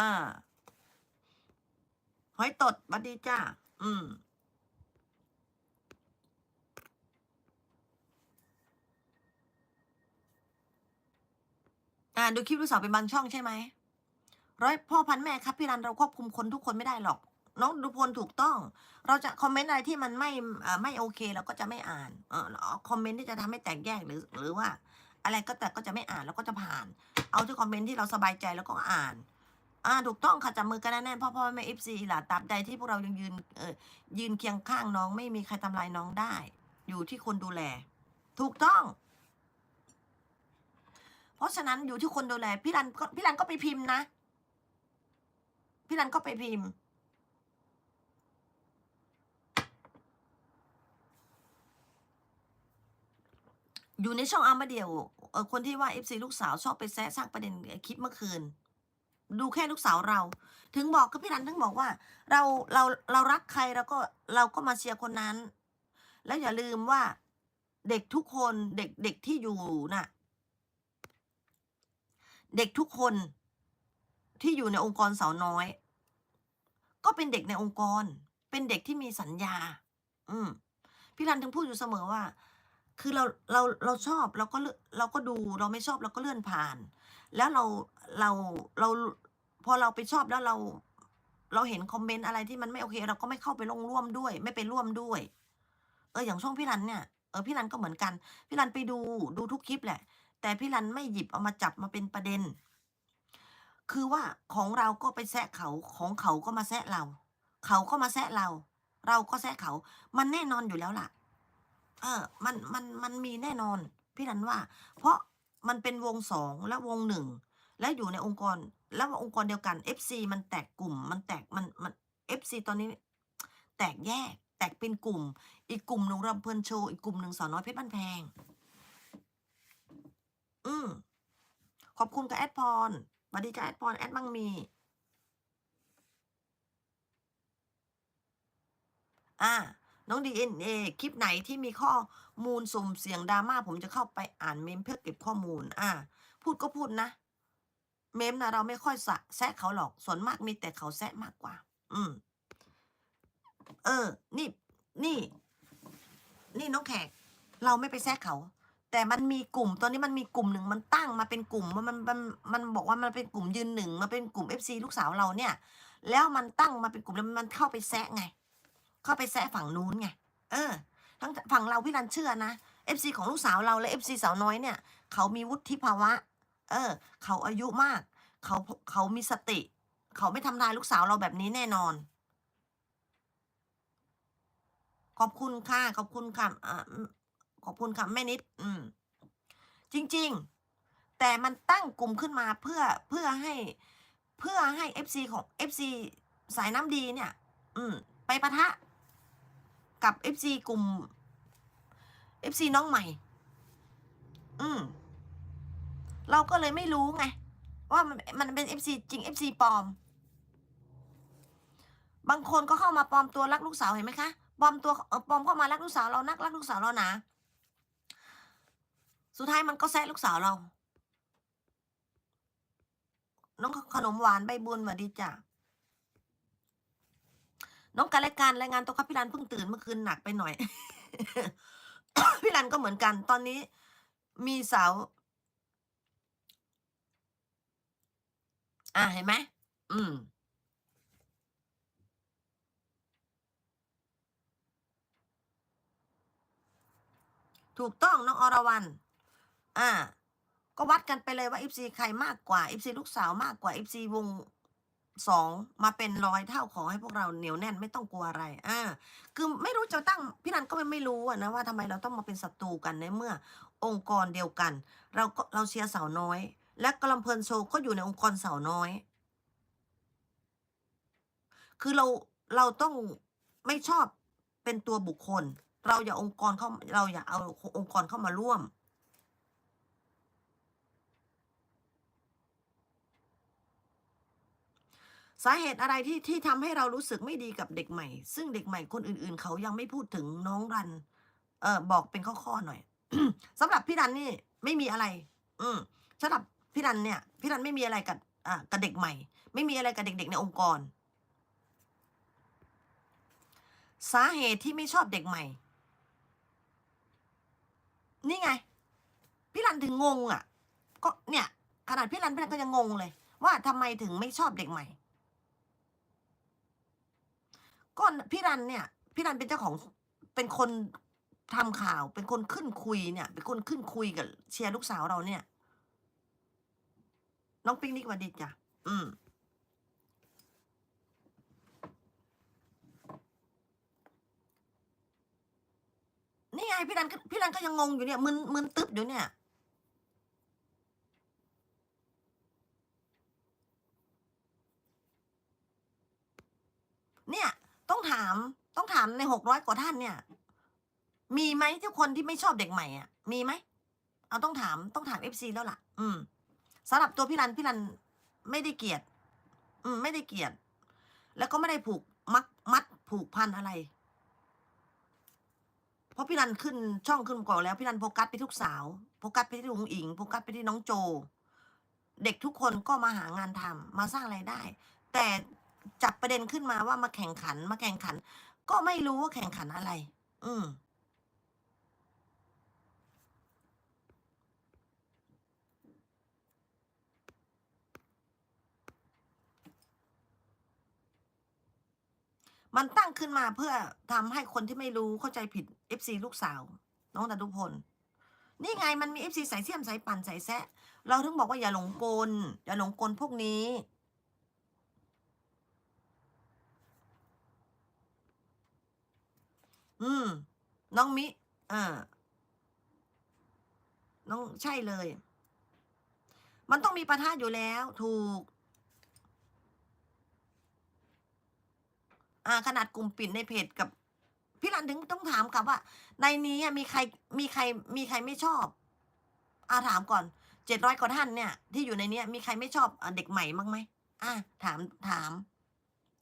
อ่าหอยตดบัดดีจ้า อืม อ่า ดูคลิปลูกสาวเป็นบางช่องใช่ไหม ร้อยพ่อพันแม่ครับพี่รันเราควบคุมคนทุกคนไม่ได้หรอก น้องดูพลถูกต้อง เราจะคอมเมนต์อะไรที่มันไม่ไม่โอเคเราก็จะไม่อ่าน เออคอมเมนต์ที่จะทำให้แตกแยกหรือ หรือว่า อะไรก็แต่ก็จะไม่อ่านแล้วก็จะผ่าน เอาที่คอมเมนต์ที่เราสบายใจแล้วก็อ่าน อ่าถูกต้องค่ะจับมือกันแน่นพ่อพ่อแม่เอฟซีหล่ะตราบใดที่พวกเรายังยืนเออยืนเคียงข้างน้องไม่มีใครทำลายน้องได้ อยู่ที่คนดูแล ถูกต้อง เพราะฉะนั้นอยู่ที่คนดูแล พี่รันก็พี่รันก็ไปพิมพ์นะพี่รันก็ไปพิมพ์อยู่ในช่องอามาเดียวเออคนที่ว่าเอฟซีลูกสาวชอบไปแซะสร้างประเด็นคลิปเมื่อคืน ดูแค่ลูกสาวเรา ถึงบอกกับพี่รันถึงบอกว่า เราเราเรารักใครเราก็เราก็มาเชียร์คนนั้น แล้วอย่าลืมว่าเด็กทุกคนเด็กเด็กที่อยู่น่ะ เด็กทุกคนที่อยู่ในองค์กรสาวน้อย ก็เป็นเด็กในองค์กร เป็นเด็กที่มีสัญญา อืมพี่รันถึงพูดอยู่เสมอว่า คือเราเราเราชอบเราก็เลือกเราก็ดูเราไม่ชอบเราก็เลื่อนผ่าน แล้วเราเราเราพอเราไปชอบแล้วเรา เราเห็นคอมเมนต์อะไรที่มันไม่โอเค เราก็ไม่เข้าไปลงร่วมด้วย ไม่ไปร่วมด้วย เอออย่างช่องพี่รันเนี่ยเออพี่รันก็เหมือนกัน พี่รันไปดูดูทุกคลิปแหละ แต่พี่รันไม่หยิบเอามาจับมาเป็นประเด็น คือว่าของเราก็ไปแซะเขาของเขาก็มาแซะเรา เขาก็มาแซะเรา เราก็แซะเขา มันแน่นอนอยู่แล้วล่ะ เออ มันมันมันมีแน่นอน พี่รันว่า เพราะ มันเป็นวงสองและวงหนึ่งและอยู่ในองค์กร แล้วองค์กรเดียวกัน FC มันแตกกลุ่ม มันแตกมันมัน FC ตอนนี้ แตกแยก แตกเป็นกลุ่ม อีกกลุ่มหนึ่งรำเพลินโชว์อีกกลุ่มหนึ่งสาวน้อยเพชรบ้านแพง อืมขอบคุณกับแอดพรสวัสดีจ้าแอดพรแอดบังมีอ่า น้องดีเอ็นเอคลิปไหนที่มีข้อมูลสุ่มเสียงดราม่าผมจะเข้าไปอ่านเมมเพื่อเก็บข้อมูล อ่า พูดก็พูดนะ เมมนะเราไม่ค่อยสะแซะเขาหรอก ส่วนมากมีแต่เขาแซะมากกว่า อืม เออ นี่ นี่ นี่น้องแขก เราไม่ไปแซะเขา แต่มันมีกลุ่ม ตอนนี้มันมีกลุ่มหนึ่งมันตั้งมาเป็นกลุ่มมันมันมันมันบอกว่ามันเป็นกลุ่มยืนหนึ่งมาเป็นกลุ่มเอฟซีลูกสาวเราเนี่ย แล้วมันตั้งมาเป็นกลุ่มแล้วมันเข้าไปแซะไง เข้าไปแซะฝั่งนู้นไง เออ ทั้งฝั่งเราพี่รันเชื่อนะเอฟซีของลูกสาวเราและเอฟซีสาวน้อยเนี่ย เขามีวุฒิภาวะ เออ เขาอายุมาก เขาเขามีสติ เขาไม่ทำลายลูกสาวเราแบบนี้แน่นอน ขอบคุณค่ะ ขอบคุณค่ะอ่าขอบคุณค่ะแม่นิด อืม จริง ๆ แต่มันตั้งกลุ่มขึ้นมาเพื่อเพื่อให้ เพื่อให้เอฟซีของเอฟซีสายน้ำดีเนี่ย อืม ไปปะทะ กับเอฟซีกลุ่มเอฟซีน้องใหม่ อืม เราก็เลยไม่รู้ไง ว่ามันมันเป็นเอฟซีจริงเอฟซีปลอม บางคนก็เข้ามาปลอมตัวรักลูกสาวเห็นไหมคะ ปลอมตัวเออปลอมเข้ามารักลูกสาวเรานักรักลูกสาวเรานะสุดท้ายมันก็แซะลูกสาวเรา น้องขนมหวานใบบุญสวัสดีจ้ะ น้องการรายการรายงานตัวครับพี่รันเพิ่งตื่นเมื่อคืนหนักไปหน่อย พี่รันก็เหมือนกัน ตอนนี้มีสาว อ่าเห็นไหมอืมถูกต้องน้องอรวรรณอ่า ก็วัดกันไปเลยว่า FC ใครมากกว่า FC ลูกสาวมากกว่า FC วง สองมาเป็นร้อยเท่าขอให้พวกเราเหนียวแน่นไม่ต้องกลัวอะไร อ่า คือไม่รู้จะตั้งพี่นันก็ไม่ไม่รู้อะนะว่าทำไมเราต้องมาเป็นศัตรูกันในเมื่อ องค์กรเดียวกัน เราก็เราเชียร์สาวน้อย และกลำเพลินโชก็อยู่ในองค์กรสาวน้อย คือเราเราต้องไม่ชอบเป็นตัวบุคคล เราอย่าองค์กรเข้าเราอย่าเอาองค์กรเข้ามาร่วม สาเหตุอะไรที่ที่ทำให้เรารู้สึกไม่ดีกับเด็กใหม่ ซึ่งเด็กใหม่คนอื่นๆ เขายังไม่พูดถึงน้องรัน เออบอกเป็นข้อๆหน่อย สำหรับพี่รันนี่ไม่มีอะไร อืมสำหรับพี่รันเนี่ย พี่รันไม่มีอะไรกับอะกับเด็กใหม่ ไม่มีอะไรกับเด็กๆในองค์กร สาเหตุที่ไม่ชอบเด็กใหม่ นี่ไง พี่รันถึงงงอะ ก็เนี่ยขนาดพี่รันพี่รันก็ยังงงเลย ว่าทำไมถึงไม่ชอบเด็กใหม่ ก็พี่รันเนี่ย พี่รันเป็นเจ้าของเป็นคนทำข่าว เป็นคนขึ้นคุยเนี่ย เป็นคนขึ้นคุยกับเชียร์ลูกสาวเราเนี่ย น้องปิ๊งนิกสวัสดีจ้ะอืมนี่ไงพี่รันพี่รันก็ยังงงอยู่เนี่ยมึนมึนตึ๊บอยู่เนี่ย ต้องถาม ต้องถามในหกร้อยกว่าท่านเนี่ย มีไหมทุกคนที่ไม่ชอบเด็กใหม่อะ มีไหมเอาต้องถามต้องถามเอฟซีแล้วล่ะ อืมสำหรับตัวพี่รันพี่รันไม่ได้เกลียด อืม ไม่ได้เกลียด แล้วก็ไม่ได้ผูกมัดมัดผูกพันอะไร เพราะพี่รันขึ้นช่องขึ้นก่อนแล้วพี่รันโฟกัสไปทุกสาวโฟกัสไปที่ลุงอิงโฟกัสไปที่น้องโจ เด็กทุกคนก็มาหางานทำมาสร้างไรายได้ แต่ จับประเด็นขึ้นมาว่ามาแข่งขันมาแข่งขัน ก็ไม่รู้ว่าแข่งขันอะไร อืมมันตั้งขึ้นมาเพื่อทำให้คนที่ไม่รู้เข้าใจผิด FC ลูกสาว น้องดนุพล นี่ไงมันมี FC สายเสี้ยมสายปั่นสายแซะ เราถึงบอกว่าอย่าหลงกลอย่าหลงกลพวกนี้ อืม น้องมิเออน้องใช่เลย มันต้องมีประทะอยู่แล้ว ถูก อ่า ขนาดกลุ่มปิดในเพจกับ พี่รันถึงต้องถามกลับว่า ในนี้มีใคร มีใคร มีใครไม่ชอบ อ่าถามก่อน เจ็ดร้อยกว่าท่านเนี่ย ที่อยู่ในนี้มีใครไม่ชอบอเด็กใหม่มั้งไหมอ่าถามถาม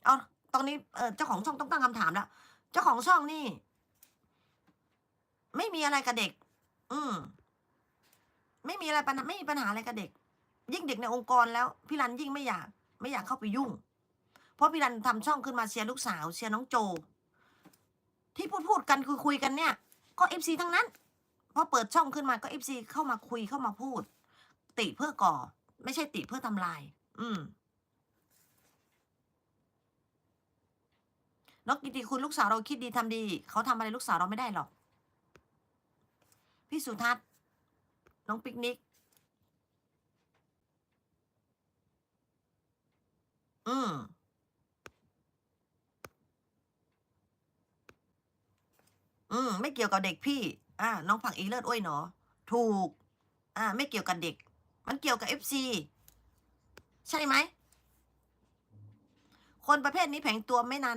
เอาตรงนี้เออเจ้าของช่องต้องตั้งคำถามแล้ว เจ้าของช่องนี่ ไม่มีอะไรกับเด็ก อืม ไม่มีอะไรปัญหาไม่มีปัญหาอะไรกับเด็ก ยิ่งเด็กในองค์กรแล้ว พี่รันยิ่งไม่อยาก ไม่อยากเข้าไปยุ่ง เพราะพี่รันทำช่องขึ้นมาเชียร์ลูกสาวเชียร์น้องโจ ที่พูดพูดกันคุยคุยกันเนี่ย ก็เอฟซีทั้งนั้นพอเปิดช่องขึ้นมาก็เอฟซีเข้ามาคุยเข้ามาพูด ติเพื่อก่อ ไม่ใช่ติเพื่อทำลาย อืมนกกิติคุณลูกสาวเราคิดดีทำดี เขาทำอะไรลูกสาวเราไม่ได้หรอก พี่สุทัศน์น้องปิกนิก อืมอืม ไม่เกี่ยวกับเด็กพี่ อ่า น้องผักอีเลิศอ้วยหนอถูก อ่า ไม่เกี่ยวกับเด็ก มันเกี่ยวกับเอฟซีใช่ไหม คนประเภทนี้แผงตัวไม่นาน